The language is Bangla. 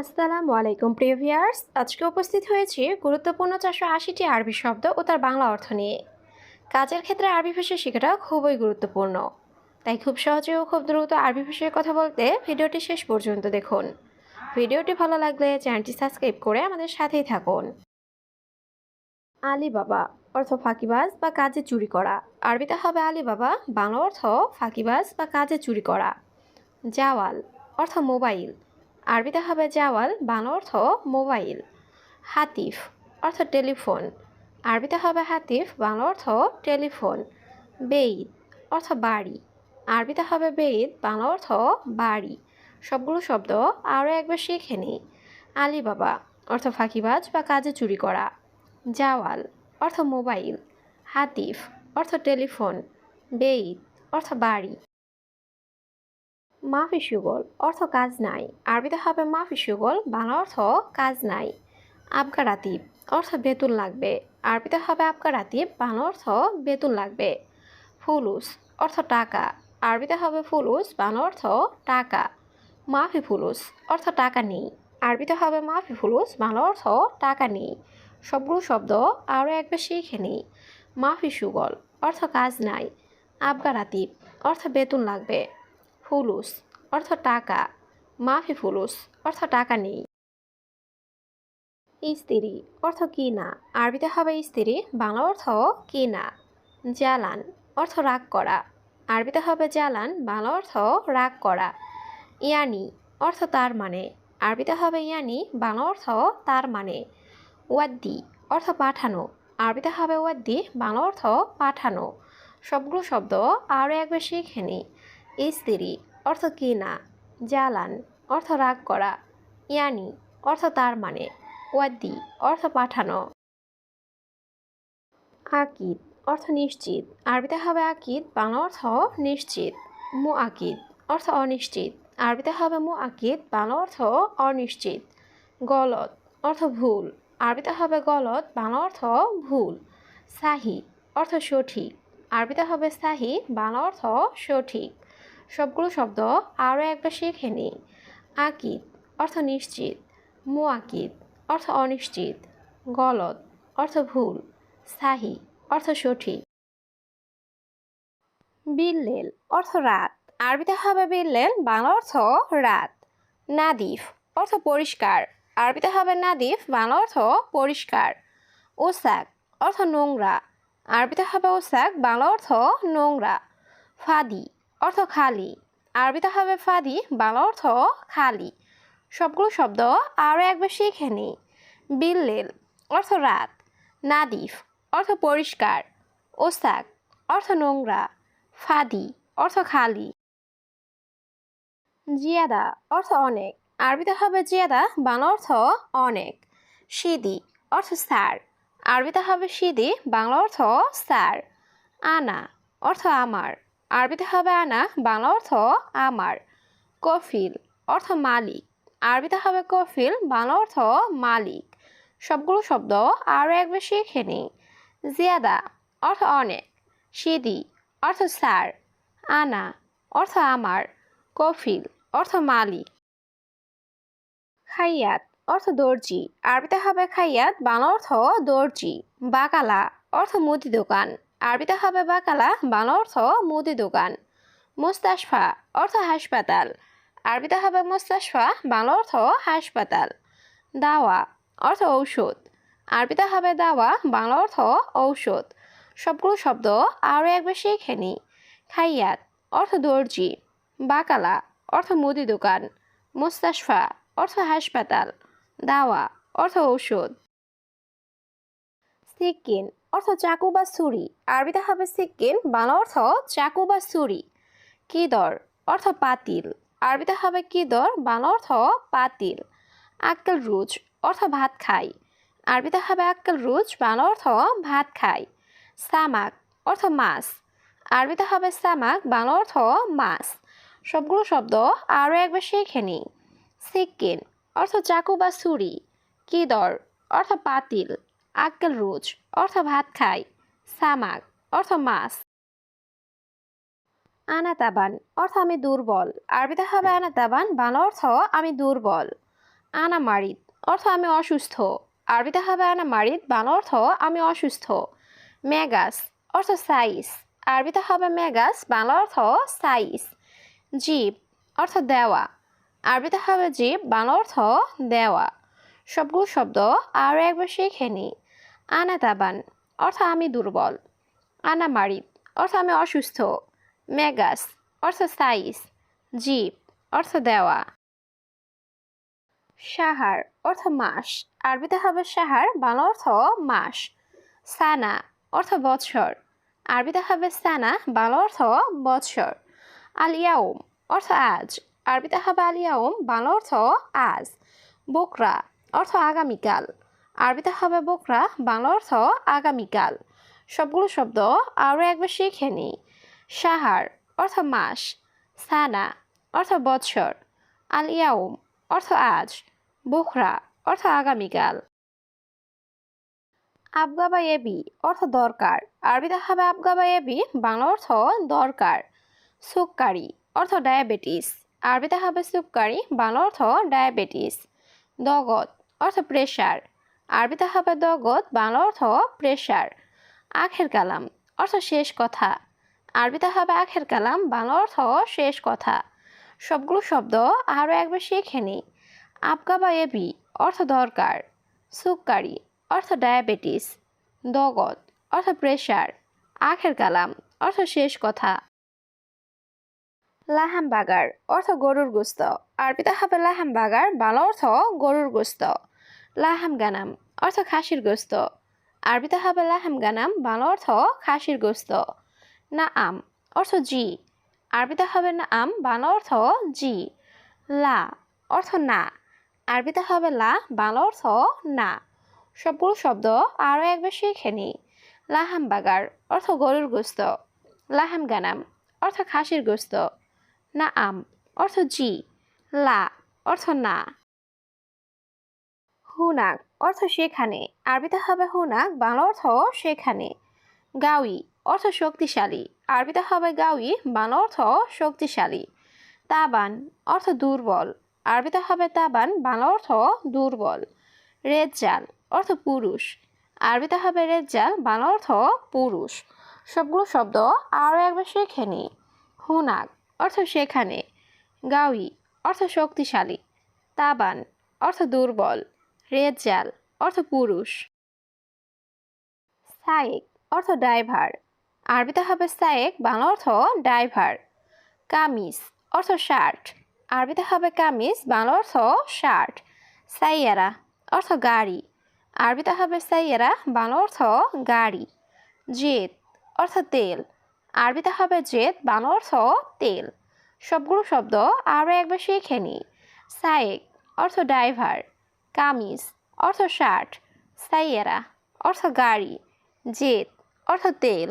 আসসালামু আলাইকুম, প্রিয় ভিউয়ার্স। আজকে উপস্থিত হয়েছি গুরুত্বপূর্ণ চারশো আশিটি আরবি শব্দ ও তার বাংলা অর্থ নিয়ে। কাজের ক্ষেত্রে আরবি ভাষা শেখাটা খুবই গুরুত্বপূর্ণ। তাই খুব সহজে ও খুব দ্রুত আরবি ভাষায় কথা বলতে ভিডিওটি শেষ পর্যন্ত দেখুন। ভিডিওটি ভালো লাগলে চ্যানেলটি সাবস্ক্রাইব করে আমাদের সাথেই থাকুন। আলী বাবা অর্থ ফাঁকিবাজ বা কাজে চুরি করা। আরবিতে হবে আলী বাবা বাংলা অর্থ ফাঁকিবাজ বা কাজে চুরি করা। জাওয়াল, অর্থ মোবাইল। আরবিতে হবে জাওয়াল, বাংলা অর্থ মোবাইল। হাতিফ অর্থ টেলিফোন। আরবিতে হবে হাতিফ, বাংলা অর্থ টেলিফোন। বেইদ অর্থ বাড়ি। আরবিতে হবে বেইদ, বাংলা অর্থ বাড়ি। সবগুলো শব্দ আরও একবার শিখে নিই। আলিবাবা অর্থ ফাঁকিবাজ বা কাজে চুরি করা। জাওয়াল অর্থ মোবাইল। হাতিফ অর্থ টেলিফোন। বেইদ অর্থ বাড়ি। মাফি সুগল, অর্থ কাজ নাই। আরবিতে হবে মাফি সুগল, বাংলা অর্থ কাজ নাই। আবগা রাতিব, অর্থ বেতন লাগবে। আরবিতে হবে আবগা রাতিব, বাংলা অর্থ বেতন লাগবে। ফুলুস, অর্থ টাকা। আরবিতে হবে ফুলুস, বাংলা অর্থ টাকা। মাফি ফুলুস, অর্থ টাকা নেই। আরবিতে হবে মাফি ফুলুস, বাংলা অর্থ টাকা নেই। সবগুলো শব্দ আরও একবার শিখে নিই। মাফি সুগল, অর্থ কাজ নাই। আবগা রাতিব, অর্থ বেতন লাগবে। ফুলুস, অর্থ টাকা। মাফি ফুলুস, অর্থ টাকা নেই। স্ত্রী, অর্থ কি না? আরবিতে হবে স্ত্রী, বাংলা অর্থ কি না? জ্বালান, অর্থ রাগ করা। আরবিতে হবে জ্বালান, বাংলা অর্থ রাগ করা। ইয়ানি, অর্থ তার মানে। আরবিতে হবে ইয়ানি, বাংলা অর্থ তার মানে। ওয়াদ্দি, অর্থ পাঠানো। আরবিতে হবে ওয়াদ্দি, বাংলা অর্থ পাঠানো। সবগুলো শব্দ আরও একবার শিখে নিই স্ত্রী, অর্থ কি জালান অর্থ রাগ করা, ইয়ানি, অর্থ তার মানে ওয়াদ্দি, অর্থ পাঠানো। আকিদ, অর্থ নিশ্চিত, আরবিতে হবে আকিদ, বাংলা অর্থ নিশ্চিত মু আকিদ অর্থ অনিশ্চিত, আরবিতে হবে মু আকিদ বাংলা অর্থ অনিশ্চিত, গলত, অর্থ ভুল, আরবিতে হবে গলত, বাংলা অর্থ ভুল, সাহি, অর্থ সঠিক, আরবিতে হবে সাহি, বাংলা অর্থ সঠিক। সবগুলো শব্দ আরও একবার শিখে নিই আকিদ অর্থ নিশ্চিত মু আকিদ অর্থ অনিশ্চিত, গলত অর্থ ভুল সাহি অর্থ সঠিক। বিল্লেল অর্থ রাত, আরবিতে হবে বিল্লেল, বাংলা অর্থ রাত। নাদিফ অর্থ পরিষ্কার, আরবিতে হবে নাদিফ, বাংলা অর্থ পরিষ্কার। ওসাক অর্থ নোংরা, আরবিতে হবে ওসাক, বাংলা অর্থ নোংরা। ফাদি অর্থ খালি। আরবিতে হবে ফাদি, বাংলা অর্থ খালি। সবগুলো শব্দ আরও একবার শিখে নিই বিল্লেল, অর্থ রাত। নাদিফ, অর্থ পরিষ্কার। ওসাক অর্থ নোংরা। ফাদি, অর্থ খালি। জিয়াদা, অর্থ অনেক। আরবিতে হবে জিয়াদা, বাংলা অর্থ অনেক। সিদি, অর্থ স্যার। আরবিতে হবে সিদি, বাংলা অর্থ স্যার। আনা, অর্থ আমার। আরবিতে হবে আনা, বাংলা অর্থ আমার, কফিল অর্থ মালিক, আরবিতে হবে কফিল, বাংলা অর্থ মালিক। সবগুলো শব্দ আরও একবার শিখে নিই। জিয়াদা অর্থ অনেক, সিদি অর্থ স্যার, আনা অর্থ আমার, কফিল অর্থ মালিক। খাইয়াত অর্থ দর্জি, আরবিতে হবে খাইয়াত, বাংলা অর্থ দর্জি, বাকালা অর্থ মুদি দোকান। আরবিতে হবে বাকালা বাংলা অর্থ মুদি দোকান। মুস্তাশফা অর্থ হাসপাতাল। আরবিতে হবে মুস্তাশফা, বাংলা অর্থ হাসপাতাল। দাওয়া অর্থ ঔষধ। আরবিতে হবে দাওয়া, বাংলা অর্থ ঔষধ। সবগুলো শব্দ আরও একবার শিখে নিই। খাইয়াত অর্থ দর্জি। বাকালা অর্থ মুদি দোকান। মুস্তাশফা অর্থ হাসপাতাল। দাওয়া অর্থ ঔষধ। সিকিন অর্থ চাকু বা ছুরি আরবিতে হবে সিকিন বাংলা অর্থ চাকু বা ছুরি কিদর অর্থ পাতিল। আরবিতে হবে কিদর বাংলা অর্থ পাতিল। আক্কেল রুজ, অর্থ ভাত খাই। আরবিতে হবে আক্কেল রুজ, বাংলা অর্থ ভাত খাই। সামাক, অর্থ মাছ। আরবিতে হবে সামাক, বাংলা অর্থ মাছ। সবগুলো শব্দ আরও একবার শিখে নিই সিকিন অর্থ চাকু বা ছুরি কিদর অর্থ পাতিল। আক্কেল রুজ, অর্থ ভাত খাই। সামাক অর্থ মাছ। আনাতাবান, অর্থ আমি দুর্বল। আরবিতে হবে আনাতাবান, বাংলা অর্থ আমি দুর্বল। আনা মারিদ অর্থ আমি অসুস্থ। আরবিতে হবে আনা মারিদ বাংলা অর্থ আমি অসুস্থ। মেগাস অর্থ সাইজ আরবিতে হবে মেগাস বাংলা অর্থ সাইজ জিপ অর্থ দেওয়া। আরবিতে হবে জিপ বাংলা অর্থ দেওয়া। সবগুলো শব্দ আরও একবার শিখে নি আনা তাবান, অর্থ আমি দুর্বল। আনা মারিদ, অর্থ আমি অসুস্থ। মেগাস, অর্থ সাইজ জীব, অর্থ দেওয়া। সাহার, অর্থ মাস। আরবিতে হবে সাহার, বাংলা অর্থ মাস। সানা, অর্থ বৎসর। আরবিতে হবে সানা, বাংলা অর্থ বৎসর। আলিয়াউম অর্থ আজ। আরবিতে হবে আলিয়াউম বাংলা অর্থ আজ। বোকরা, অর্থ আগামীকাল। আরবিতে হবে বোকরা, বাংলা অর্থ আগামীকাল সবগুলো শব্দ আরও একবার শিখে নিই। সাহার অর্থ মাস, সানা অর্থ বৎসর আলিয়াউম অর্থ আজ বোখরা অর্থ আগামীকাল আবগা বা এবি অর্থ দরকার, আরবিতে হবে আবগা বা এবি, বাংলা অর্থ দরকার। সুক্কারি অর্থ ডায়াবেটিস, আরবিতে হবে সুক্কারি বাংলা অর্থ ডায়াবেটিস। দগত অর্থ প্রেশার আরবিতে হবে দগত বাংলা অর্থ প্রেশার আখের কালাম, অর্থ শেষ কথা। আরবিতে হবে আখের কালাম, বাংলা অর্থ শেষ কথা। সবগুলো শব্দ আরও একবার শিখে নিই। আবগা বা এবি অর্থ দরকার। সুক্কারি অর্থ ডায়াবেটিস দগত অর্থ প্রেশার আখের কালাম, অর্থ শেষ কথা। লাহাম বাগার অর্থ গরুর গোস্ত। আরবিতে হবে লাহাম বাগার বাংলা অর্থ গরুর গোস্ত। লাহাম গানাম, অর্থ খাসির গোস্ত। আরবিতে হবে লাহাম গানাম, বাংলা অর্থ খাসির গোস্ত। না আম অর্থ জি। আরবিতে হবে না আম বাংলা অর্থ জি। লা, অর্থ না। আরবিতে হবে লা, বাংলা অর্থ না। সবগুলো শব্দ আরও একবার শিখে নিই লাহাম বাগার, অর্থ গরুর গোস্ত। লাহাম গানাম, অর্থ খাসির গোস্ত। না আম অর্থ জি। লা, অর্থ না। হুনাক অর্থ সেখানে। আরবিতে হবে হুনাক, বাংলা অর্থ সেখানে। গাউই অর্থ শক্তিশালী। আরবিতে হবে গাউই, বাংলা অর্থ শক্তিশালী। তাবান অর্থ দুর্বল। আরবিতে হবে তাবান, বাংলা অর্থ দুর্বল। রেজ্জাল অর্থ পুরুষ। আরবিতে হবে রেজ্জাল, বাংলা অর্থ পুরুষ। সবগুলো শব্দ আরও একবার শিখে নিই হুনাক অর্থ সেখানে। গাউই অর্থ শক্তিশালী। তাবান অর্থ দুর্বল। রেজ্জাল, অর্থ পুরুষ। সায়েক, অর্থ ড্রাইভার। আরবিতে হবে সায়েক, বাংলা অর্থ ড্রাইভার। কামিজ, অর্থ শার্ট। আরবিতে হবে কামিজ, বাংলা অর্থ শার্ট। সাইয়ারা, অর্থ গাড়ি। আরবিতে হবে সাইয়ারা, বাংলা অর্থ গাড়ি। জেদ, অর্থ তেল। আরবিতে হবে জেদ, বাংলা অর্থ তেল। সবগুলো শব্দ আরও একবার শিখে নিই। সায়েক, অর্থ ড্রাইভার। কামিজ অর্থ শার্ট সাইয়েরা অর্থ গাড়ি জেদ অর্থ তেল।